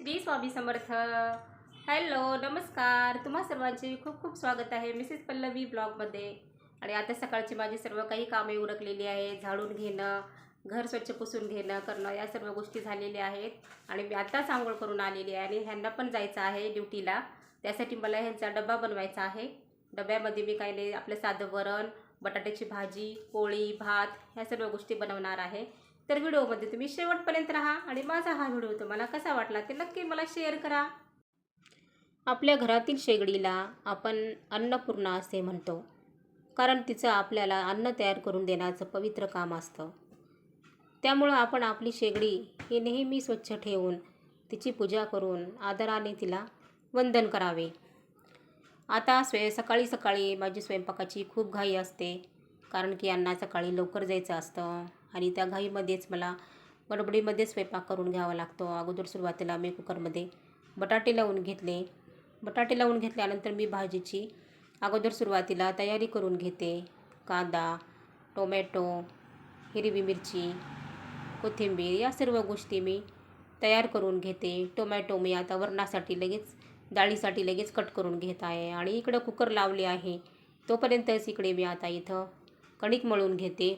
Shri Swami Samarth. Hello नमस्कार. तुम्हा सर्वांचे खूप खूप स्वागत आहे मिसेस पल्लवी ब्लॉगमध्ये आणि आता सकाळची माझी सर्व काही कामे उरकलेली आहे झाडून घेणं घर स्वच्छ पुसून घेणं करणं या सर्व गोष्टी झालेल्या आहेत. आणि मी आत्ताच आंघोळ करून आलेली आहे आणि ह्यांना पण जायचं आहे ड्युटीला. त्यासाठी मला ह्यांचा डबा बनवायचा आहे. डब्यामध्ये मी काही नाही आपलं साधं वरण बटाट्याची भाजी पोळी भात ह्या सर्व गोष्टी बनवणार आहे. तर व्हिडिओमध्ये तुम्ही शेवटपर्यंत राहा आणि माझा हा व्हिडिओ तुम्हाला कसा वाटला ते नक्की मला शेअर करा. आपल्या घरातील शेगडीला आपण अन्नपूर्णा असे म्हणतो कारण तिचं आपल्याला अन्न तयार करून देण्याचं पवित्र काम असतं. त्यामुळं आपण आपली शेगडी ही नेहमी स्वच्छ ठेवून तिची पूजा करून आदराने तिला वंदन करावे. आता स्वय सकाळी सकाळी माझी स्वयंपाकाची खूप घाई असते. कारण की यांना सकाळी लवकर जायचं असतं आणि त्या घाईमध्येच मला बडबडीमध्ये स्वयंपाक करून घ्यावा लागतो. अगोदर सुरुवातीला मी कुकरमध्ये बटाटे लावून घेतले. बटाटे लावून घेतल्यानंतर मी भाजीची अगोदर सुरुवातीला तयारी करून घेते. कांदा टोमॅटो हिरवी मिरची कोथिंबीर या सर्व गोष्टी मी तयार करून घेते. टोमॅटो मी आता वरणासाठी लगेच डाळीसाठी लगेच कट करून घेत आहे आणि इकडं कुकर लावले आहे. तोपर्यंतच इकडे मी आता इथं कणिक मळून घेते.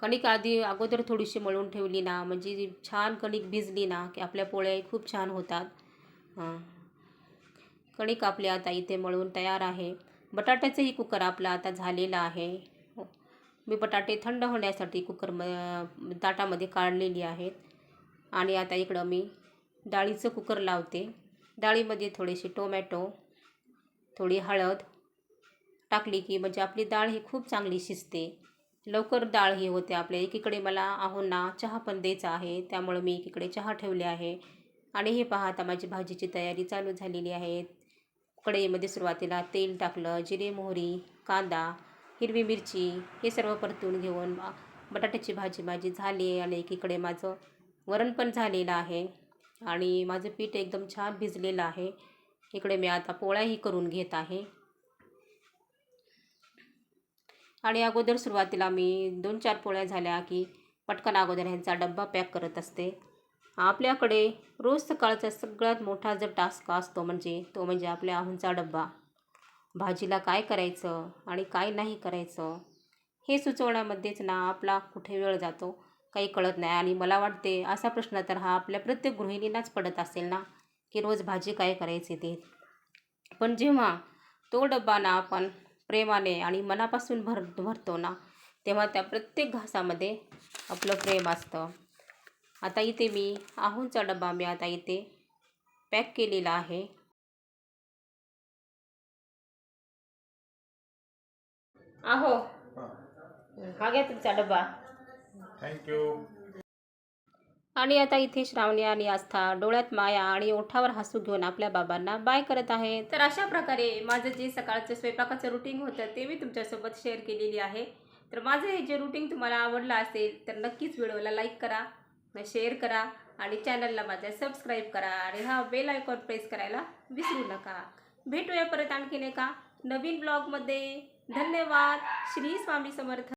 कणिक आधी अगोदर थोडीशी मळून ठेवली ना म्हणजे छान कणिक भिजली ना की आपल्या पोळ्याही खूप छान होतात. कणिक आपली आता इथे मळून तयार आहे. बटाट्याचंही कुकर आपला आता झालेला आहे. हो. मी बटाटे थंड होण्यासाठी कुकर म ताटामध्ये काढलेली आहेत. आणि आता इकडं मी डाळीचं कुकर लावते. डाळीमध्ये थोडेसे टोमॅटो थोडी हळद टाकली की म्हणजे आपली डाळ ही खूप चांगली शिजते. लवकर डाळ ही होते आपल्या एकीकडे मला आहोंना चहा पण द्यायचा आहे. त्यामुळं मी एकीकडे चहा ठेवले आहे. आणि हे पहा आता माझी भाजीची तयारी चालू झालेली आहे. कढईमध्ये सुरुवातीला तेल टाकलं जिरे मोहरी कांदा हिरवी मिरची हे सर्व परतून घेऊन बटाट्याची भाजी माझी झाली आणि एकीकडे माझं वरण पण झालेलं आहे. आणि माझं पीठ एकदम छान भिजलेलं आहे. इकडे मी आता पोळ्याही करून घेत आहे. आणि अगोदर सुरुवातीला मी दोन चार पोळ्या झाल्या की पटकन अगोदर ह्यांचा डब्बा पॅक करत असते. आपल्याकडे रोज सकाळचा सगळ्यात मोठा जर टास्क असतो म्हणजे तो म्हणजे आपल्या आहूंचा डब्बा. भाजीला काय करायचं आणि काय नाही करायचं हे सुचवण्यामध्येच ना आपला कुठे वेळ जातो काही कळत नाही आणि मला वाटते असा प्रश्न तर हा आपल्या प्रत्येक गृहिणींनाच पडत असेल ना की रोज भाजी काय करायची ते. पण जेव्हा तो डब्बा ना आपण प्रेमाने आणि मनापासून भर भरतो ना तेव्हा त्या प्रत्येक घासामध्ये आपलं प्रेम असतं. आता इथे मी आहूंचा डब्बा मी आता इथे पॅक केलेला आहे. आहो हा. घ्या तुमचा डब्बा. थँक्यू आणि आता इथे श्रावणी आणि आस्था डोळ्यात माया आणि ओठावर हसू घेऊन आपल्या बाबांना बाय करत आहे. तर अशा प्रकारे माझं जे सकाळचं स्वयंपाकाचं रुटीन होतं ते मी तुमच्यासोबत शेअर केलेली आहे. तर माझं हे जे रुटीन तुम्हाला आवडलं असेल तर नक्कीच व्हिडिओला लाईक करा शेअर करा आणि चॅनलला माझ्या सबस्क्राईब करा आणि हा बेल आयकॉन प्रेस करायला विसरू नका. भेटूया परत आणखीन एका नवीन ब्लॉगमध्ये धन्यवाद. श्री स्वामी समर्थ.